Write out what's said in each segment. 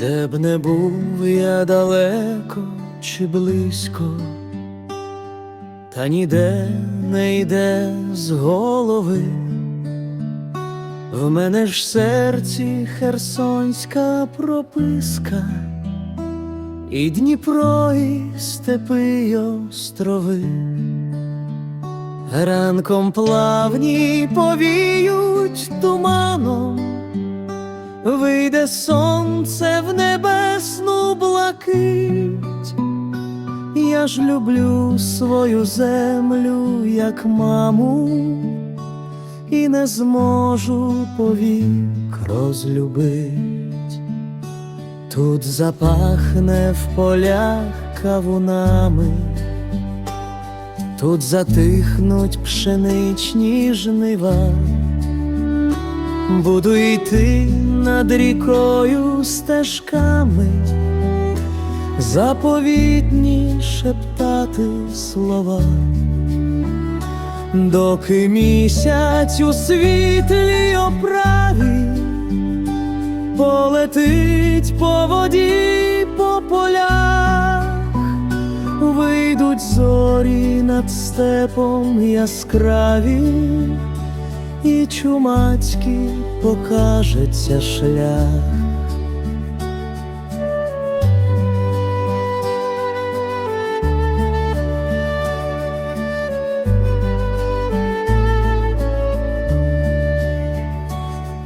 б не був я далеко чи близько, та ніде не йде з голови. В мене ж серці херсонська прописка, і Дніпро, і степи й острови. Ранком плавні повіють туманом, вийде сонце в небесну блакить. Я ж люблю свою землю, як маму, і не зможу повік розлюбить. Тут запахне в полях кавунами. Тут затихнуть пшеничні жнива, буду йти над рікою стежками, заповітні шептати слова, доки місяць у світлій оправі полетить по воді по полях. Вийдуть зорі над степом яскраві, і чумацький покажеться шлях.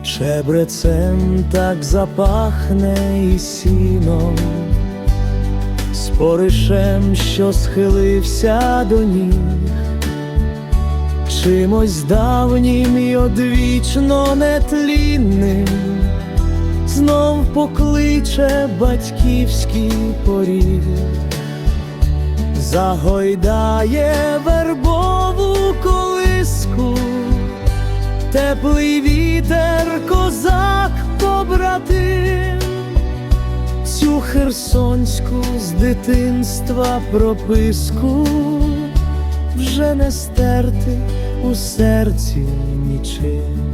Чебрецем так запахне і сіном споришем, що схилився до ніг, чимось давнім і одвічно нетлінним, знов покличе батьківський поріг, загойдає вербову колиску, теплий вітер, козак побратим. Цю херсонську з дитинства прописку вже не стерти у серці нічим.